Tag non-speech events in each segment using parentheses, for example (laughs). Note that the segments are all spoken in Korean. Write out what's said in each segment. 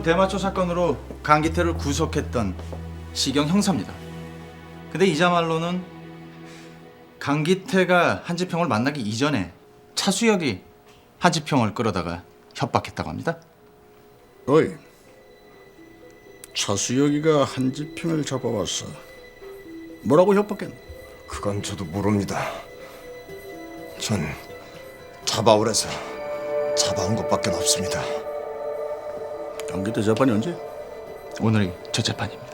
대전 대마초 사건으로 강기태를 구속했던 시경 형사입니다. 근데 이자말로는 강기태가 한지평을 만나기 이전에 차수혁이 한지평을 끌어다가 협박했다고 합니다. 어이, 차수혁이가 한지평을 잡아왔어. 뭐라고 협박했나? 그건 저도 모릅니다. 전 잡아오래서 잡아온 것밖에 없습니다. 강기태 재판이 언제? 오늘이 첫 재판입니다.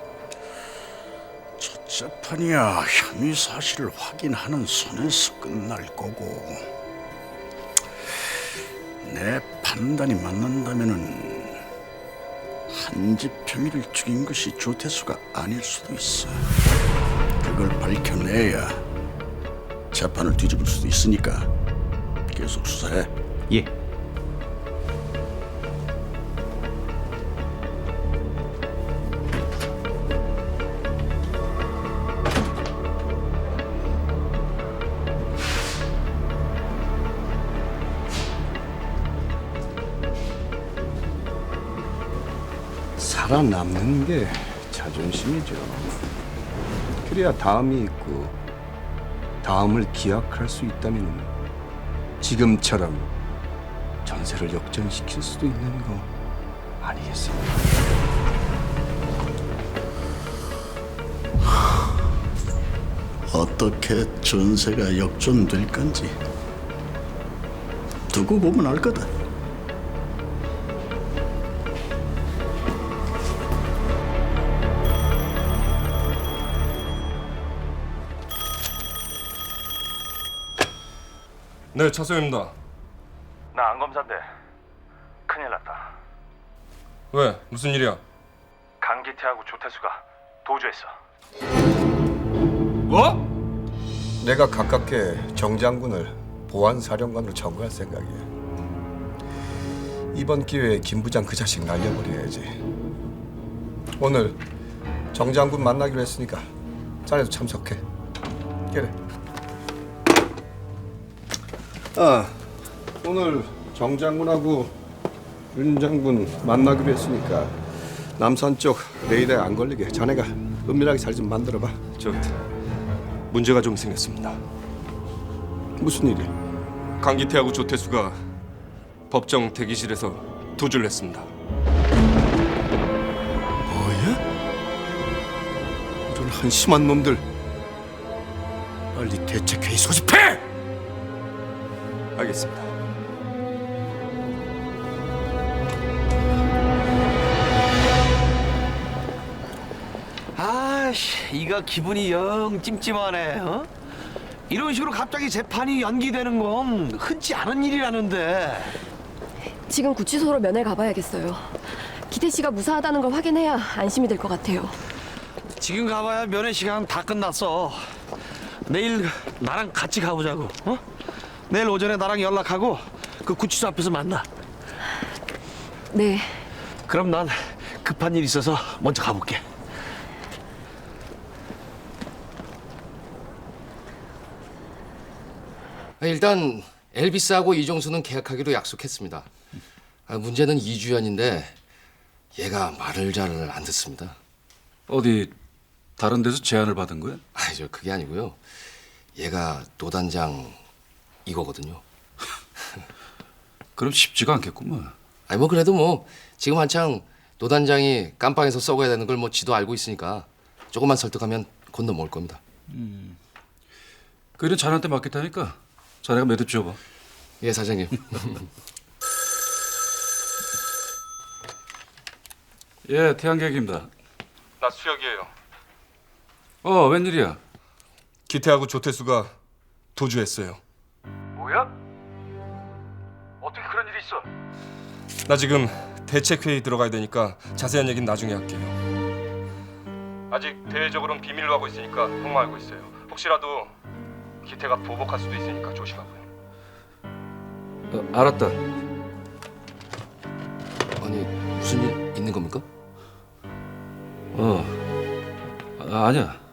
첫 재판이야 혐의 사실을 확인하는 선에서 끝날 거고 내 판단이 맞는다면은 한지평이를 죽인 것이 조태수가 아닐 수도 있어. 그걸 밝혀내야 재판을 뒤집을 수도 있으니까 계속 수사해. 예. 살아남는 게 자존심이죠. 그래야 다음이 있고 다음을 기약할 수 있다면 지금처럼 전세를 역전시킬 수도 있는 거 아니겠습니까? 어떻게 전세가 역전될 건지 두고 보면 알 거다. 네, 차소입니다. 나 안 검사인데 큰일 났다. 왜? 무슨 일이야? 강기태하고 조태수가 도주했어. 뭐? 내가 가깝게 정 장군을 보안 사령관으로 청구할 생각이야. 이번 기회에 김 부장 그 자식 날려버려야지. 오늘 정 장군 만나기로 했으니까 자네도 참석해. 그래. 아, 오늘 정 장군하고 윤 장군 만나기로 했으니까 남산 쪽 레이더에 안 걸리게 자네가 은밀하게 잘 좀 만들어봐. 저 문제가 좀 생겼습니다. 무슨 일이? 강기태하고 조태수가 법정 대기실에서 도주를 했습니다. 뭐야? 이런 한심한 놈들 빨리 대책회의 소집해! 알겠습니다. 아씨, 이거 기분이 영 찜찜하네. 어? 이런 식으로 갑자기 재판이 연기되는 건 흔치 않은 일이라는데. 지금 구치소로 면회 가봐야겠어요. 기태 씨가 무사하다는 걸 확인해야 안심이 될 것 같아요. 지금 가봐야 면회 시간 다 끝났어. 내일 나랑 같이 가보자고. 어? 내일 오전에 나랑 연락하고 그 구치소 앞에서 만나. 네. 그럼 난 급한 일 있어서 먼저 가볼게. 아, 일단 엘비스하고 이종수는 계약하기로 약속했습니다. 아, 문제는 이주연인데 얘가 말을 잘 안 듣습니다. 어디 다른 데서 제안을 받은 거야? 아니죠 그게 아니고요. 얘가 노단장 이거거든요. (laughs) 그럼 쉽지가 않겠구만. 아니 뭐 그래도 뭐 지금 한창 노단장이 깜빵에서 썩어야 되는 걸 뭐 지도 알고 있으니까 조금만 설득하면 곧 넘어올 겁니다. 그 일은 자네한테 맡겠다니까 자네가 매듭 지어봐. 예 사장님. (laughs) 예, 태양객입니다. 나 수혁이에요. 어, 웬일이야? 기태하고 조태수가 도주했어요. 뭐야? 어떻게 그런 일이 있어? 나 지금 대책 회의 들어가야 되니까 자세한 얘기는 나중에 할게요. 아직 대외적으로는 비밀로 하고 있으니까 형만 알고 있어요. 혹시라도 기태가 보복할 수도 있으니까 조심하고요. 어, 알았다. 아니 무슨 일 있는 겁니까? 어, 아, 아니야.